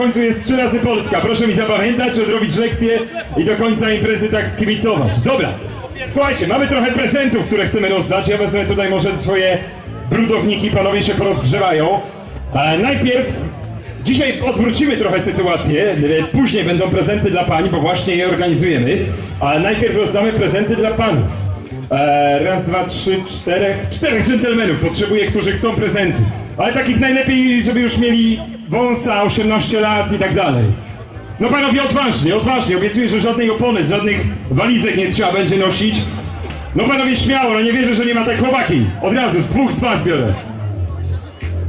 W końcu jest trzy razy Polska. Proszę mi zapamiętać, odrobić lekcję i do końca imprezy tak kibicować. Dobra. Słuchajcie, mamy trochę prezentów, które chcemy rozdać. Ja wezmę tutaj może swoje brudowniki, panowie się porozgrzewają. E, najpierw dzisiaj odwrócimy trochę sytuację. E, Później będą prezenty dla pań, bo właśnie je organizujemy. Ale najpierw rozdamy prezenty dla panów. E, raz, dwa, trzy, czterech. Czterech dżentelmenów potrzebuję, którzy chcą prezenty. Ale takich najlepiej, żeby już mieli wąsa, 18 lat i tak dalej. No panowie, odważnie, odważnie. Obiecuję, że żadnej opony, żadnych walizek nie trzeba będzie nosić. No panowie, śmiało, no nie wierzę, że nie ma tak chłopaki. Od razu, z dwóch z was biorę.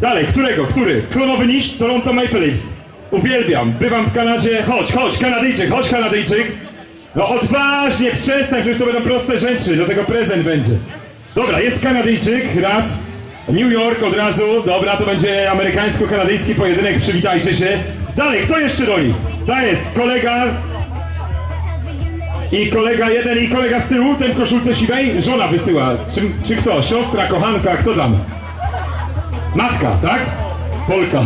Dalej, którego, który? Klonowy niż Toronto Maple Leafs. Uwielbiam, bywam w Kanadzie. Chodź, chodź, Kanadyjczyk, chodź Kanadyjczyk. No odważnie, przestań, przecież to będą proste rzeczy, do tego prezent będzie. Dobra, jest Kanadyjczyk, raz. New York od razu, dobra, to będzie amerykańsko-kanadyjski pojedynek, przywitajcie się. Dalej, kto jeszcze nich? To jest kolega i kolega jeden i kolega z tyłu, ten w koszulce siwej, żona wysyła. Czy, czy kto? Siostra, kochanka, kto tam? Matka, tak? Polka,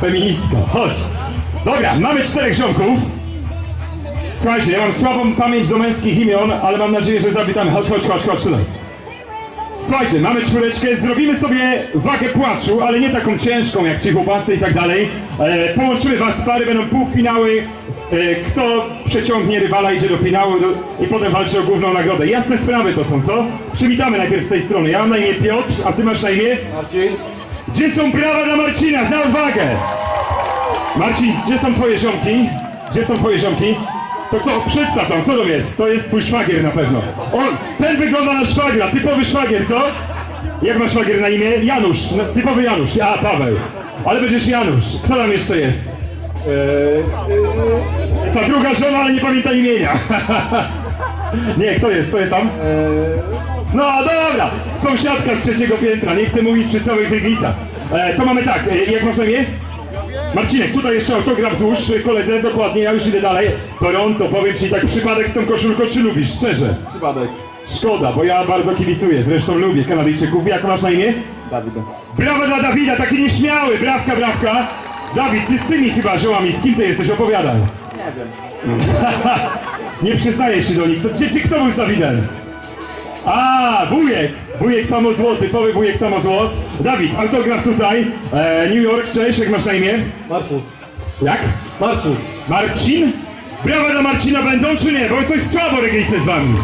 feministka, chodź. Dobra, mamy czterech ziomków. Słuchajcie, ja mam słabą pamięć do męskich imion, ale mam nadzieję, że zawitamy. Chodź, chodź, chodź, chodź tutaj. Słuchajcie, mamy czwóreczkę, zrobimy sobie wagę płaczu, ale nie taką ciężką jak ci chłopacy i tak dalej. E, połączymy was pary, będą półfinały. E, kto przeciągnie rywala, idzie do finału do, i potem walczy o główną nagrodę. Jasne sprawy to są, co? Przywitamy najpierw z tej strony. Ja mam na imię Piotr, a ty masz na imię? Marcin? Gdzie są brawa dla Marcina? Za odwagę! Marcin, gdzie są twoje ziomki? Gdzie są twoje ziomki? To kto? Przedstaw tam, kto to jest? To jest twój szwagier na pewno. O, ten wygląda na szwagra, typowy szwagier, co? Jak ma szwagier na imię? Janusz, no, typowy Janusz, ja, Paweł. Ale będziesz Janusz. Kto tam jeszcze jest? Ta druga żona, ale nie pamięta imienia. nie, kto jest? Kto jest tam? No dobra, sąsiadka z trzeciego piętra, nie chcę mówić przy całych Wyglicach. E, to mamy tak, e, jak masz na imię? Marcinek, tutaj jeszcze autograf złóż koledze, dokładnie, ja już idę dalej. Toronto, powiem ci tak przypadek z tą koszulką, czy lubisz, szczerze? Przypadek. Szkoda, bo ja bardzo kibicuję, zresztą lubię Kanadyjczyków. Jak masz na imię? Dawid. Brawa dla Dawida, taki nieśmiały, brawka, brawka. Dawid, ty z tymi chyba żołami, z kim ty jesteś, opowiadaj. Nie wiem. Nie przyznajesz się do nich, to gdzie, gdzie kto był z Dawidem? A, wujek! Wujek samozło, typowy wujek samozło. Dawid, autograf tutaj. E, New York, cześć, jak masz na imię? Marcin. Jak? Marcin. Marcin? Brawa dla Marcina będą czy nie? Bo coś słabo registre z wami.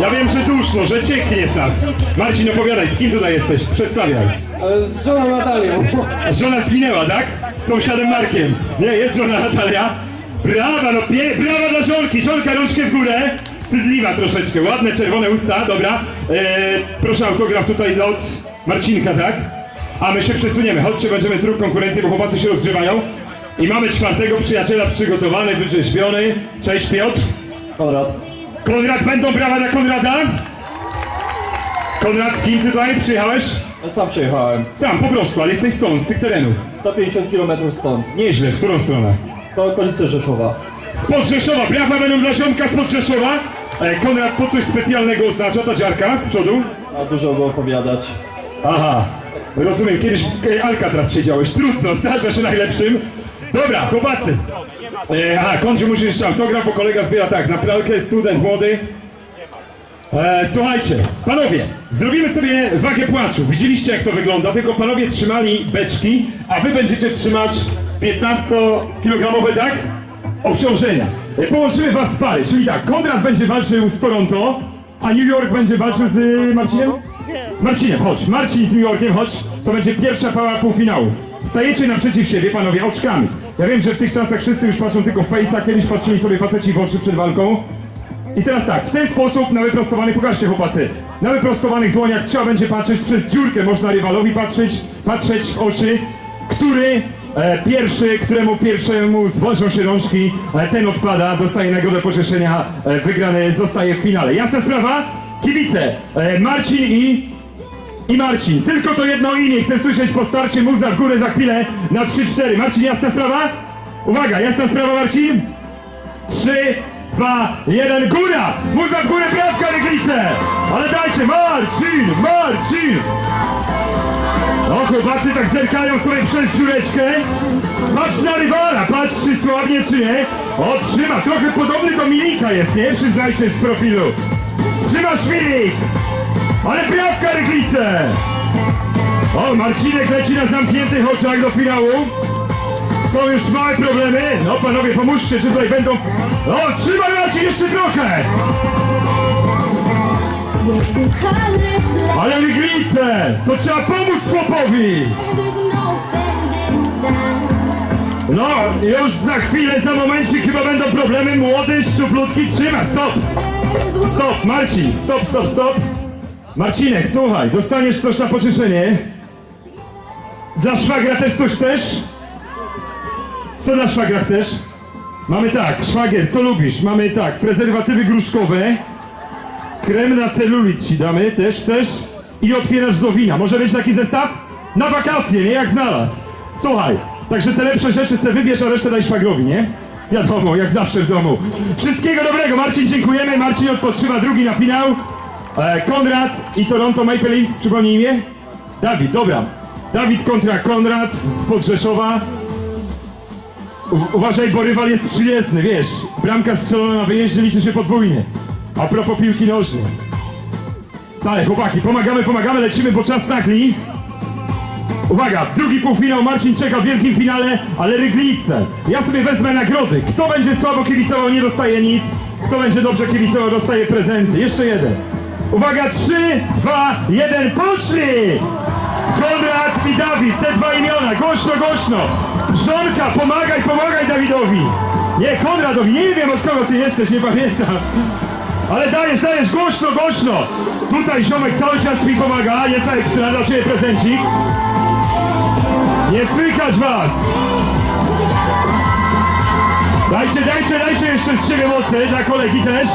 Ja wiem, że duszno, że cieknie z nas. Marcin, opowiadaj, z kim tutaj jesteś? Przedstawiaj. E, Z żoną Natalią. Żona zginęła, tak? Z sąsiadem Markiem. Nie, jest żona Natalia. Brawa, no pie, brawa dla żonki. Żonka rączkę w górę. Wstydliwa troszeczkę. Ładne, czerwone usta, dobra. E, proszę autograf tutaj od Marcinka, tak? A my się przesuniemy. Chodźcie, będziemy tróg konkurencji, bo chłopacy się rozgrzewają. I mamy czwartego przyjaciela przygotowany, wyrzeźbiony. Cześć Piotr. Konrad. Konrad, będą brawa dla Konrada? Konrad, z kim tutaj przyjechałeś? Ja sam przyjechałem. Sam, po prostu, ale jesteś stąd, z tych terenów. 150 km stąd. Nieźle, w którą stronę? To okolice Rzeszowa. Spod Rzeszowa, brawa będą dla ziomka spod Rzeszowa. E, Konrad, to coś specjalnego oznacza, ta dziarka z przodu? A dużo go opowiadać. Aha, rozumiem, kiedyś w Alcatraz siedziałeś, trudno, zdarza się najlepszym. Dobra, chłopacy. E, aha, kończy musisz jeszcze autograf, bo kolega zbiera tak, na pralkę, student młody. E, słuchajcie, panowie, zrobimy sobie wagę płaczu. Widzieliście jak to wygląda, tylko panowie trzymali beczki, a wy będziecie trzymać 15-kilogramowe, tak? Obciążenia. Połączymy was z pary, czyli tak, Konrad będzie walczył z Toronto, a New York będzie walczył z y, Marcinem? Marcinem, chodź. Marcin z New Yorkiem, chodź. To będzie pierwsza para półfinałów. Stajecie naprzeciw siebie, panowie, oczkami. Ja wiem, że w tych czasach wszyscy już patrzą tylko w face'a, kiedyś patrzyli sobie faceci w oczy przed walką. I teraz tak, w ten sposób na wyprostowanych, pokażcie chłopacy, na wyprostowanych dłoniach trzeba będzie patrzeć przez dziurkę, można rywalowi patrzeć, patrzeć w oczy, który pierwszy, któremu pierwszemu zwolżą się rączki, e, ten odpada, dostaje nagrodę pocieszenia, e, wygrany zostaje w finale. Jasna sprawa? Kibice, e, Marcin i i Marcin. Tylko to jedno imię. Chcę słyszeć po starcie muza w górę za chwilę na 3-4. Marcin, jasna sprawa? Uwaga, jasna sprawa Marcin? 3, dwa, jeden, góra! Muza w górę, brawka, Ryglice! Ale dajcie, Marcin, Marcin! No chłopacy tak zerkają sobie przez dziureczkę. Patrz na rywala, patrz czy słabnie czy nie. O, trzyma, trochę podobny do Milika jest, nie? Przyznajcie z profilu. Trzymasz Milik! Ale brawka Ryglice! O, Marcinek leci na zamkniętych oczach do finału. Są już małe problemy. No panowie, pomóżcie, czy tutaj będą... O, trzymaj Marcin jeszcze trochę! Ale Ryglice! To trzeba pomóc chłopowi! No, już za chwilę, za momencik chyba będą problemy. Młody, szczuplutki, trzyma, stop! Stop, Marcin, stop, stop, stop! Marcinek, słuchaj, dostaniesz coś na pocieszenie. Dla szwagra też coś też? Co dla szwagra chcesz? Mamy tak, szwagier, co lubisz? Mamy tak, prezerwatywy gruszkowe, krem na celulit ci damy, też chcesz? I otwierasz do. Może być taki zestaw? Na wakacje, nie? Jak znalazł. Słuchaj, także te lepsze rzeczy sobie wybierz, a resztę daj szwagrowi, nie? Wiadomo, jak zawsze w domu. Wszystkiego dobrego, Marcin, dziękujemy. Marcin odpoczywa drugi na finał. E, Konrad i Toronto Maple Leafs, przypomnij imię? Dawid, dobra. Dawid kontra Konrad z Podrzeszowa. U- uważaj, bo rywal jest przyjezdny, wiesz. Bramka strzelona na wyjeździe liczy się podwójnie. A propos piłki nożnej. Dalej, chłopaki, pomagamy, pomagamy, lecimy, bo czas nachli. Uwaga, drugi półfinał, Marcin czeka w wielkim finale, ale Ryglice. Ja sobie wezmę nagrody. Kto będzie słabo kibicował, nie dostaje nic. Kto będzie dobrze kibicował, dostaje prezenty. Jeszcze jeden. Uwaga, trzy, dwa, jeden, poszli! Konrad i Dawid, te dwa imiona, głośno, głośno. Żonka, pomagaj, pomagaj Dawidowi. Nie, Konradowi, nie wiem od kogo ty jesteś, nie pamiętam. Ale dajesz, dajesz, głośno, głośno. Tutaj ziomek cały czas mi pomaga, jest ekstra, dla ciebie prezencik. Nie słychać was! Dajcie, dajcie, dajcie jeszcze z siebie mocy, dla kolegi też.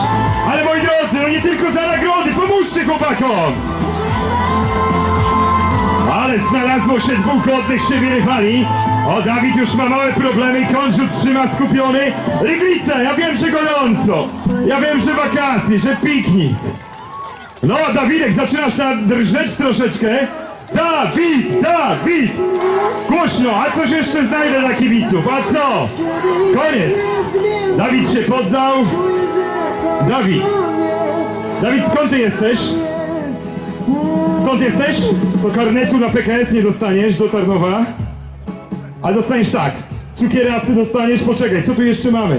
Ale moi drodzy, no nie tylko za nagrody, pomóżcie chłopakom! Ale znalazło się dwóch godnych siebie rywali. O, Dawid już ma małe problemy, Kądziu trzyma skupiony. Ryglica, ja wiem, że gorąco. Ja wiem, że wakacje, że piknik. No, Dawidek, zaczynasz tam drżeć troszeczkę. Dawid, Dawid! Głośno, a coś jeszcze znajdę dla kibiców, a co? Koniec. Dawid się poddał. Dawid. Dawid, skąd ty jesteś? Skąd jesteś? To karnetu na PKS nie dostaniesz do Tarnowa. Ale dostaniesz tak. Cukierasy dostaniesz, poczekaj, co tu jeszcze mamy?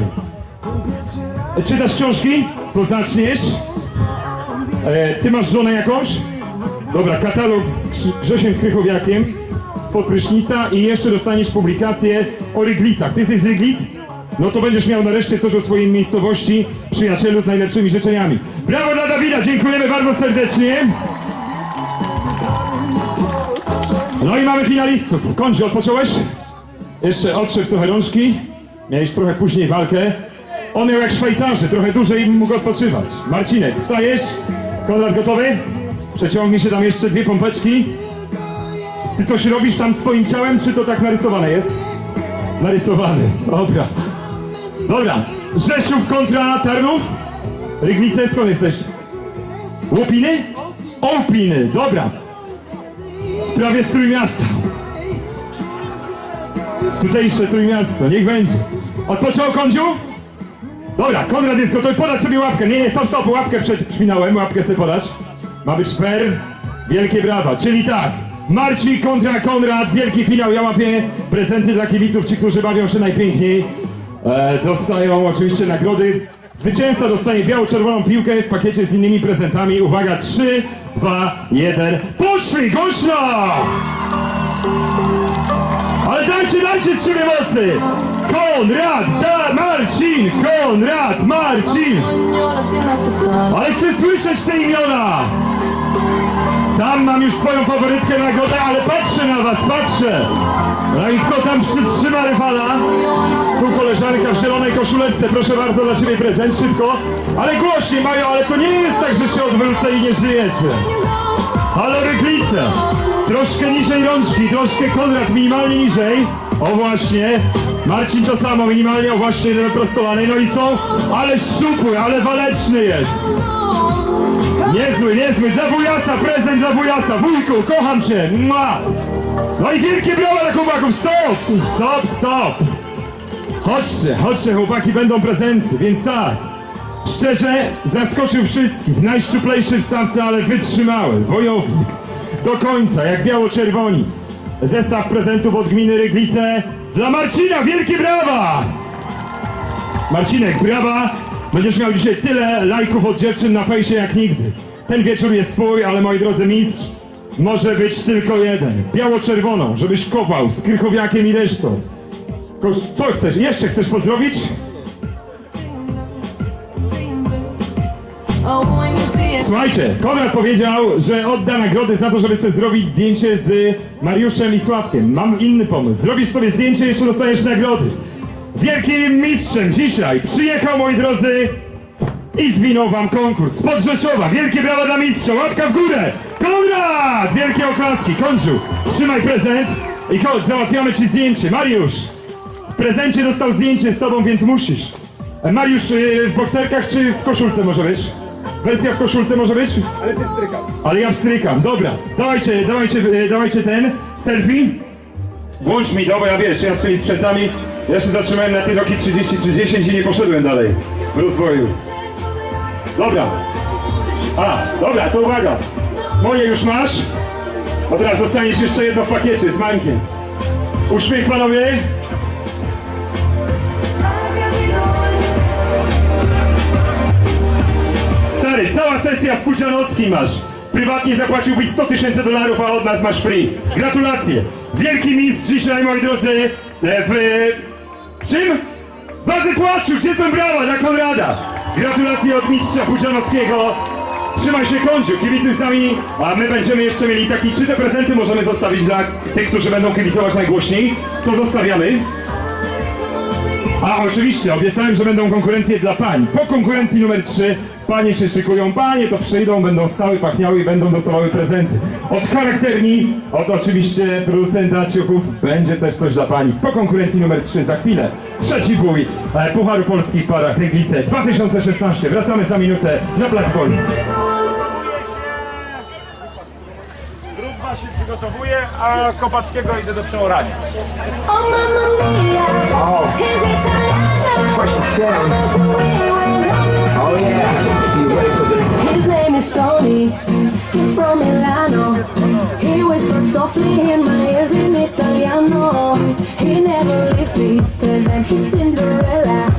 Czytasz książki? To zaczniesz. E, ty masz żonę jakąś? Dobra, katalog z Grz- Grzesiem Krychowiakiem z prysznica i jeszcze dostaniesz publikację o Ryglicach. Ty jesteś z Ryglic? No to będziesz miał nareszcie coś o swojej miejscowości, przyjacielu z najlepszymi życzeniami. Brawo dla Dawida, dziękujemy bardzo serdecznie. No i mamy finalistów. Kończy, odpocząłeś? Jeszcze otrzep trochę rączki. Miałeś trochę później walkę. On miał jak Szwajcarzy, trochę dłużej mógł odpoczywać. Marcinek, stajesz? Konrad gotowy? Przeciągnij się tam jeszcze dwie pompeczki. Ty coś robisz tam swoim ciałem, czy to tak narysowane jest? Narysowany, dobra. Dobra, Rzeszów kontra Tarnów? Rygnice, skąd jesteś? Łupiny? Opiny, dobra. Sprawie z Trójmiasta. Tutejsze Trójmiasto, niech będzie. Odpoczął kądziu? Dobra, Konrad jest gotowy, podać sobie łapkę. Nie, nie, stop, stop, łapkę przed finałem, łapkę sobie podać. Ma być fair, wielkie brawa. Czyli tak, Marcin kontra Konrad, wielki finał, ja łapię prezenty dla kibiców, ci, którzy bawią się najpiękniej. E, dostają oczywiście nagrody. Zwycięzca dostanie biało-czerwoną piłkę w pakiecie z innymi prezentami. Uwaga, 3, 2, 1, poszli, głośno! Dajcie, dajcie siebie mocy! Konrad, da, Marcin, Konrad, Marcin! Ale chcę słyszeć te imiona! Tam mam już swoją faworytkę nagrodę, ale patrzę na was, patrzę! Kto tam przytrzyma rywala? Tu koleżanka w zielonej koszuleczce, proszę bardzo, dla ciebie prezent, szybko. Ale głośniej mają, ale to nie jest tak, że się odwrócę i nie żyjecie. Halo Ryglice! Troszkę niżej rączki, troszkę Konrad minimalnie niżej. O właśnie, Marcin to samo, minimalnie o właśnie wyprostowany, no i są, ale szczupły, ale waleczny jest. Niezły, niezły, dla wujasa, prezent dla wujasa, wujku, kocham cię, Mua! No i wielkie brawa dla chłopaków, stop, stop, stop. Chodźcie, chodźcie, chłopaki, będą prezenty, więc tak. Szczerze, zaskoczył wszystkich, najszczuplejszy w stawce, ale wytrzymały, wojownik. Do końca, jak biało-czerwoni. Zestaw prezentów od gminy Ryglice dla Marcina, wielkie brawa! Marcinek, brawa! Będziesz miał dzisiaj tyle lajków od dziewczyn na fejsie jak nigdy. Ten wieczór jest twój, ale moi drodzy mistrz, może być tylko jeden. Biało-czerwoną, żebyś kopał z krychowiakiem i resztą. Kosz, co chcesz? Jeszcze chcesz pozdrowić? Oh, Słuchajcie, Konrad powiedział, że odda nagrody za to, żeby sobie zrobić zdjęcie z Mariuszem i Sławkiem. Mam inny pomysł. Zrobisz sobie zdjęcie, jeszcze dostajesz nagrody. Wielkim mistrzem dzisiaj przyjechał, moi drodzy, i zwinął wam konkurs. Spod Rzeszowa. Wielkie brawa dla mistrza. Łapka w górę. Konrad! Wielkie oklaski. Kończył. Trzymaj prezent i chodź, załatwiamy ci zdjęcie. Mariusz, w prezencie dostał zdjęcie z tobą, więc musisz. Mariusz, y, w bokserkach czy w koszulce może być? Wersja w koszulce może być? Ale ty strykam. Ale ja strykam, dobra. Dawajcie, dawajcie, y, dawajcie ten selfie. Włącz mi bo ja wiesz, ja z tymi sprzętami, ja się zatrzymałem na tej Nokia 30 czy 10 i nie poszedłem dalej w rozwoju. Dobra. A, dobra, to uwaga. Moje już masz. A teraz dostaniesz jeszcze jedno w pakiecie z mańkiem. Uśmiech panowie. Z Pudzianowskim masz. Prywatnie zapłaciłbyś 100 tysięcy dolarów, a od nas masz free. Gratulacje. Wielki mistrz dzisiaj, moi drodzy, e, w... w czym? Bazę płaczu, gdzie są brawa dla Konrada? Gratulacje od mistrza Pudzianowskiego. Trzymaj się kądziu, kibicuj z nami, a my będziemy jeszcze mieli taki, czy te prezenty możemy zostawić dla tych, którzy będą kibicować najgłośniej? To zostawiamy. A oczywiście, obiecałem, że będą konkurencje dla pań. Po konkurencji numer 3 panie się szykują, panie to przyjdą, będą stały, pachniały i będą dostawały prezenty. Od charakterni, od oczywiście producenta ciuchów będzie też coś dla pani. Po konkurencji numer 3 za chwilę. Trzeci bój e, Pucharu Polski w parach Ryglice 2016. Wracamy za minutę na plac wolny. Grupa się przygotowuje, a Kopackiego idę do przeorania. Oh, mamma mia. Italiano. Oh yeah. Ready for this? His name is Tony. He's from Milano. He whispers softly in my ears in Italiano. He never leaves me, cause then he's Cinderella.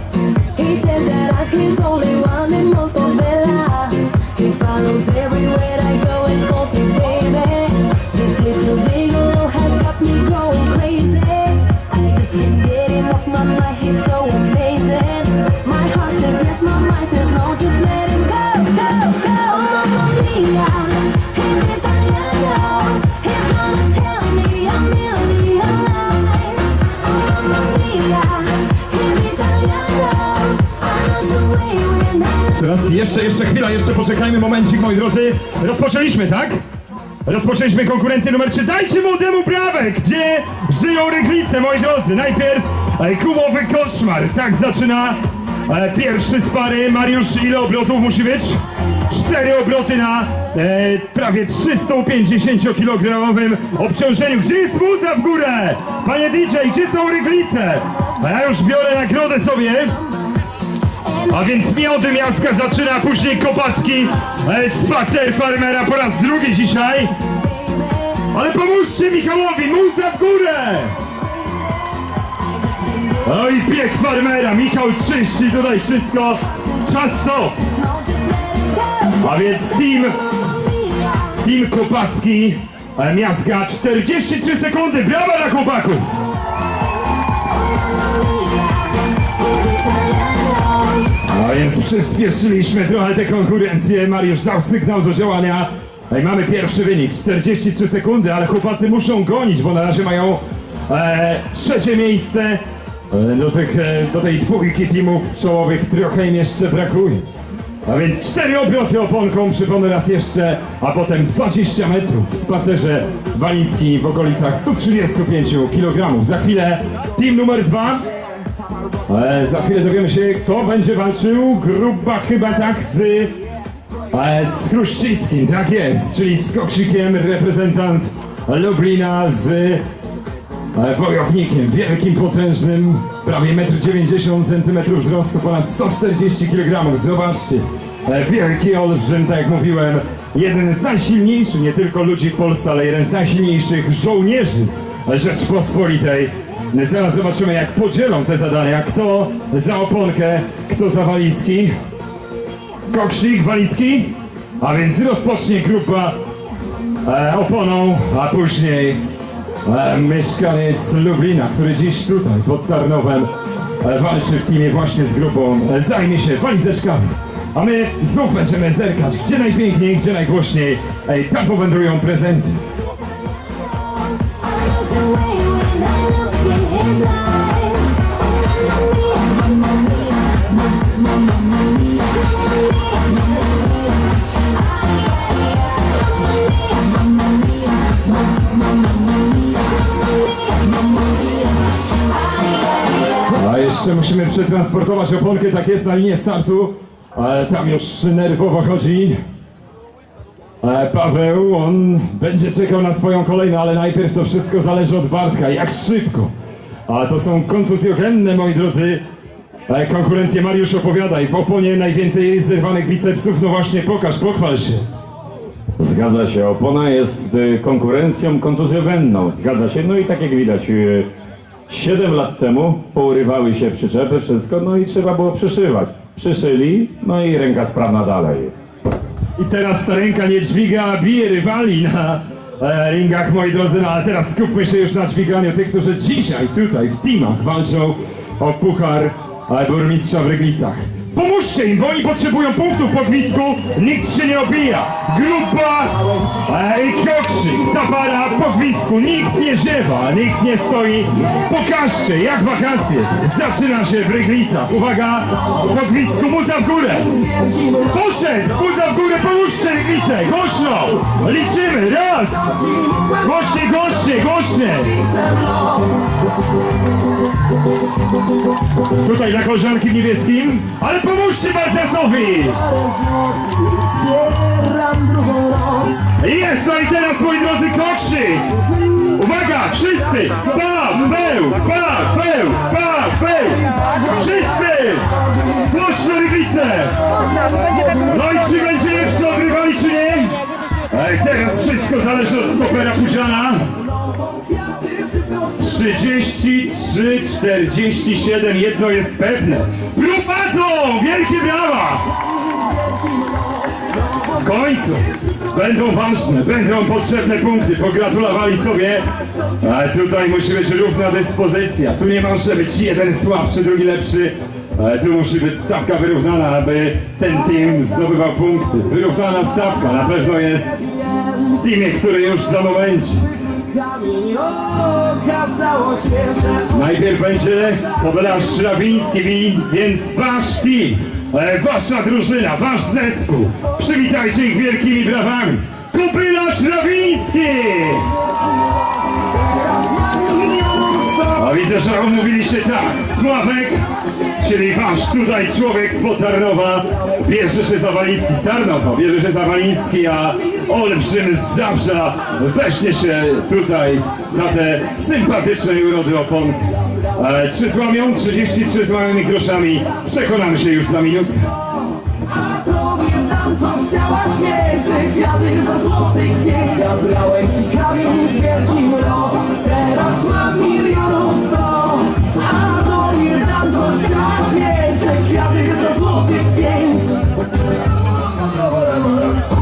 He says that I'm his only one in Montebella. He follows everywhere jeszcze, chwila, jeszcze poczekajmy momencik, moi drodzy. Rozpoczęliśmy, tak? Rozpoczęliśmy konkurencję numer 3. Dajcie młodemu brawę, gdzie żyją ryglice, moi drodzy. Najpierw e, gumowy koszmar. Tak zaczyna e, pierwszy z pary. Mariusz, ile obrotów musi być? Cztery obroty na e, prawie 350-kilogramowym obciążeniu. Gdzie jest muza w górę? Panie DJ, gdzie są ryglice? A ja już biorę nagrodę sobie. A więc młody miaska zaczyna, później Kopacki, e, spacer farmera po raz drugi dzisiaj. Ale pomóżcie Michałowi, muza w górę! Oj, bieg farmera, Michał czyści tutaj wszystko. Czas co? A więc team, team Kopacki, e, miaska 43 sekundy, brawa dla chłopaków! A więc przyspieszyliśmy trochę tę konkurencję. Mariusz dał sygnał do działania. No i mamy pierwszy wynik, 43 sekundy, ale chłopacy muszą gonić, bo na razie mają e, trzecie miejsce. E, do, tych, e, do tej dwójki teamów czołowych trochę im jeszcze brakuje. A więc cztery obroty oponką, przypomnę raz jeszcze, a potem 20 metrów w spacerze walizki w okolicach 135 kg. Za chwilę team numer dwa. E, za chwilę dowiemy się, kto będzie walczył. Grupa chyba tak z, e, z Chruścickim, tak jest, czyli z Koksikiem, reprezentant Lublina z e, wojownikiem, wielkim, potężnym, prawie 1,90 m wzrostu, ponad 140 kg. Zobaczcie, e, wielki olbrzym, tak jak mówiłem, jeden z najsilniejszych, nie tylko ludzi w Polsce, ale jeden z najsilniejszych żołnierzy Rzeczpospolitej. Zaraz zobaczymy, jak podzielą te zadania, kto za oponkę, kto za walizki. Koksik, walizki, a więc rozpocznie grupa e, oponą, a później e, mieszkaniec Lublina, który dziś tutaj pod Tarnowem e, walczy w teamie właśnie z grupą, e, zajmie się walizeczkami. A my znów będziemy zerkać, gdzie najpiękniej, gdzie najgłośniej. Ej, tam powędrują prezenty. Jeszcze musimy przetransportować oponkę, tak jest na linię startu. Ale tam już nerwowo chodzi. E, Paweł, on będzie czekał na swoją kolejną, ale najpierw to wszystko zależy od Bartka, jak szybko. A to są kontuzjogenne, moi drodzy. E, Konkurencję Mariusz opowiadaj. W oponie najwięcej jest zerwanych bicepsów, no właśnie pokaż, pochwal się. Zgadza się, opona jest y, konkurencją kontuzjogenną. Zgadza się, no i tak jak widać, y, 7 lat temu pourywały się przyczepy, wszystko, no i trzeba było przyszywać. Przyszyli, no i ręka sprawna dalej. I teraz ta ręka nie dźwiga, bije rywali na e, ringach, moi drodzy. No ale teraz skupmy się już na dźwiganiu tych, którzy dzisiaj tutaj w teamach walczą o puchar e, burmistrza w Ryglicach. Pomóżcie im, bo oni potrzebują punktów po gwizdku, nikt się nie obija. Grupa e, i Krokrzyk, ta para po gwizdku, nikt nie ziewa, nikt nie stoi. Pokażcie, jak wakacje. Zaczyna się w Ryglicach. Uwaga, po gwizdku, muza w górę. Poszedł! Muza w górę, pomóżcie Ryglice! Głośno! Liczymy! Raz! Głośniej, głośniej, głośniej! Tutaj dla koleżanki w niebieskim, ale pomóżcie Bartesowi! Jest! No i teraz, moi drodzy, kokrzyk! Uwaga, wszyscy! Paweł! Paweł! Paweł! Wszyscy! Głośno Ryglice! No i czy będziemy przeogrywali, czy nie? Ej, teraz wszystko zależy od stopera Pudziana. 33, 47, jedno jest pewne. Wielkie brawa! W końcu będą ważne, będą potrzebne punkty. Pogratulowali sobie. Ale tutaj musi być równa dyspozycja. Tu nie może być jeden słabszy, drugi lepszy. Ale tu musi być stawka wyrównana, aby ten team zdobywał punkty. Wyrównana stawka na pewno jest w teamie, który już za momencie. Okazało się, że Najpierw będzie podasz Szlawiński, wi- więc wasz team, wasza drużyna, wasz zespół. Przywitajcie ich wielkimi brawami. Kupyla Szlawiński! A widzę, że umówiliście tak. Sławek, czyli wasz tutaj człowiek z Tarnowa, bierze się za walizki z Tarnowa, bierze się za walizki, a olbrzym z Zabrza weźmie się tutaj za te sympatyczne urody oponki. E, Trzy złamią, 33 złamionymi groszami. Przekonamy się już za minutę. Co chciałaś więcej Kwiaty za złotych pies Zabrałem ci kamień z wielkim rok Teraz mam milionów chciałaś więcej za złotych pięć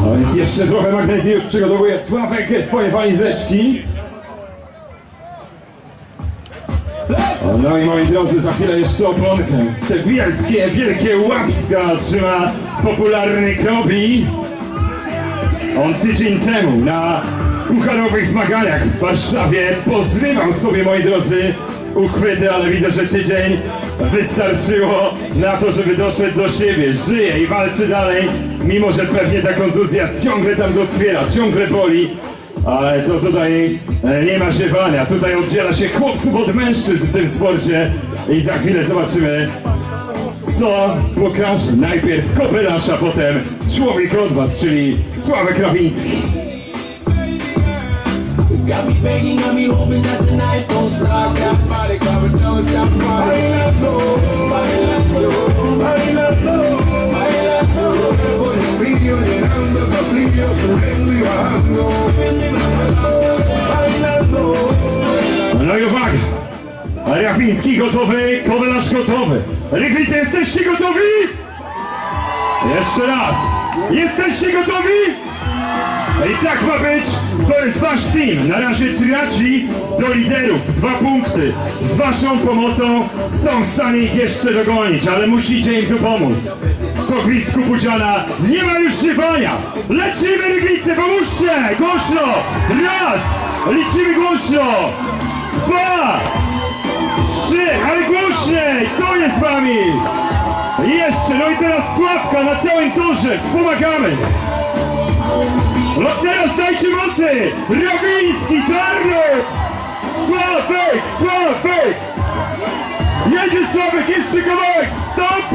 A więc jeszcze trochę magnezy już przygotowuje Sławek swoje walizeczki. No i moi drodzy, za chwilę jeszcze oponkę. Te wielkie, wielkie łapska trzyma popularny Krobi. On tydzień temu na pucharowych zmaganiach w Warszawie pozrywał sobie, moi drodzy, uchwyty, ale widzę, że tydzień wystarczyło na to, żeby doszedł do siebie. Żyje i walczy dalej, mimo że pewnie ta kontuzja ciągle tam go ciągle boli. Ale to tutaj e, nie ma ziewania. Tutaj oddziela się chłopców od mężczyzn w tym sporcie. I za chwilę zobaczymy, co pokaże. Najpierw Kopelarz, a potem człowiek od was, czyli Sławek Rawiński. Got me begging, got me hoping that the night don't stop. Got body, gotowy, Kowelarz gotowy. Ryglice, jesteście gotowi? Jeszcze raz. Jesteście gotowi? I tak ma być. To jest wasz team. Na razie traci do liderów dwa punkty. Z waszą pomocą są w stanie ich jeszcze dogonić, ale musicie im tu pomóc. Po gwizdku Pudziana nie ma już ziewania. Lecimy Ryglice, pomóżcie! Głośno! Raz! Liczymy głośno! Dwa! Trzy! Ale głośniej! Co jest z wami? Jeszcze, no i teraz Sławka na całym torze! Wspomagamy! No teraz dajcie mocy! Rawiński, Tarnów! Sławek, Sławek! Jedzie Sławek, jeszcze kawałek! Stop!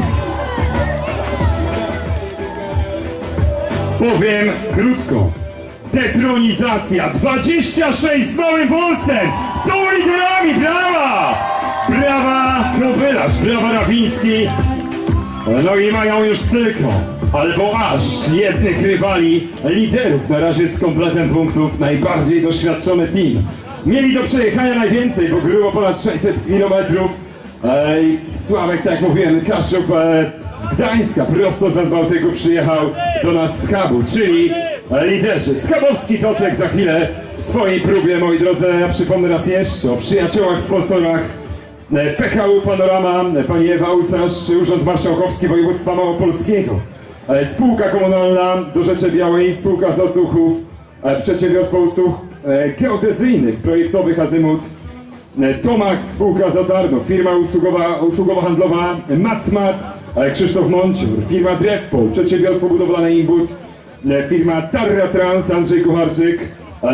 Powiem krótko. Detronizacja 26 z małym włosem! Są liderami! Brawa! Brawa Kobylarz, brawa Rawiński! No i mają już tylko, albo aż jednych rywali, liderów na razie z kompletem punktów, najbardziej doświadczony team. Mieli do przejechania najwięcej, bo grubo ponad 600 km. Ej, Sławek, tak jak mówiłem, Kaszub e, z Gdańska, prosto z Bałtyku przyjechał do nas z hubu, czyli e, liderzy. Schabowski Toczek za chwilę w swojej próbie, moi drodzy, ja przypomnę raz jeszcze o przyjaciołach, sponsorach E, PKU Panorama, e, pani Ewa Usarz, Urząd Marszałkowski Województwa Małopolskiego, e, Spółka Komunalna do Rzeczy Białej, Spółka z Odduchów, Przedsiębiorstwo Usług Geodezyjnych, Projektowych Azymut, Tomax, Spółka Zadarno, firma usługowa, usługowo-handlowa Matmat, Krzysztof Mąciur, firma Drewpol, Przedsiębiorstwo Budowlane Imbut, e, firma Tarra Trans, Andrzej Kucharczyk,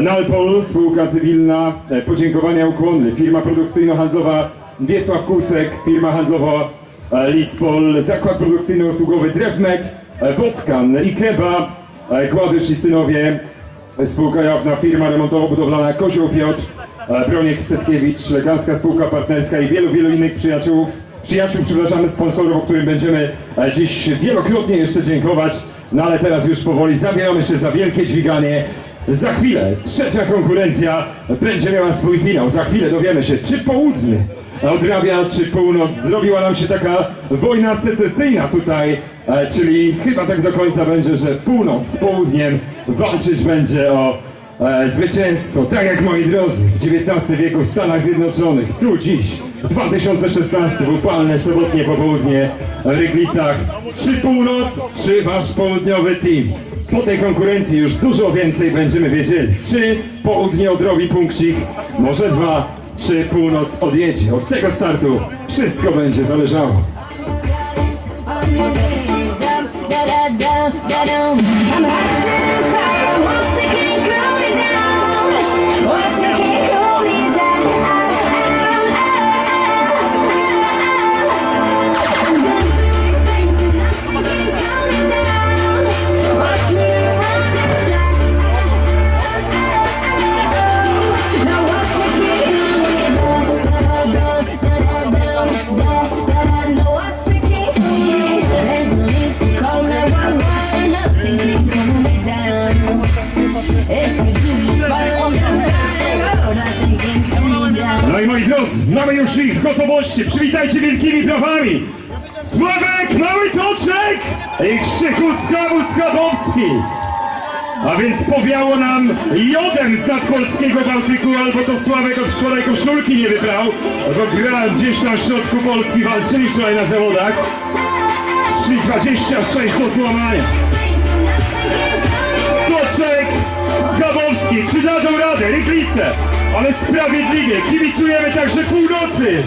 Nalpol, spółka cywilna, podziękowania ukłony, firma produkcyjno-handlowa Wiesław Kusek, firma handlowa e, Lispol, zakład produkcyjno-usługowy Drewmet, e, Wodkan, Ikeba, e, Kładysz i Synowie, e, spółka jawna, firma remontowo-budowlana Kozioł Piotr, e, Broniek Setkiewicz, lekarska spółka partnerska i wielu, wielu innych przyjaciół, przyjaciół, przepraszamy, sponsorów, o którym będziemy e, dziś wielokrotnie jeszcze dziękować. No ale teraz już powoli zabieramy się za wielkie dźwiganie. Za chwilę trzecia konkurencja będzie miała swój finał. Za chwilę dowiemy się, czy południe odrabia, czy północ. Zrobiła nam się taka wojna secesyjna tutaj, e, czyli chyba tak do końca będzie, że północ z południem walczyć będzie o e, zwycięstwo. Tak jak moi drodzy, w XIX wieku w Stanach Zjednoczonych, tu dziś, w 2016, w upalne sobotnie popołudnie w Ryglicach. Czy północ, czy wasz południowy team? Po tej konkurencji już dużo więcej będziemy wiedzieli. Czy południe odrobi punkcik, może dwa, czy północ odjedzie. Od tego startu wszystko będzie zależało. I'm gotowości. Przywitajcie wielkimi brawami. Sławek, mały toczek i Skawu Skabowski. A więc powiało nam jodem z nadpolskiego Bałtyku, albo to Sławek od wczoraj koszulki nie wybrał, bo gra gdzieś na środku Polski, walczyli wczoraj na zawodach. 3,26 do złamania. Toczek, Skabowski, czy dadzą radę? Ryglice, ale sprawiedliwie, kibicujemy także północy.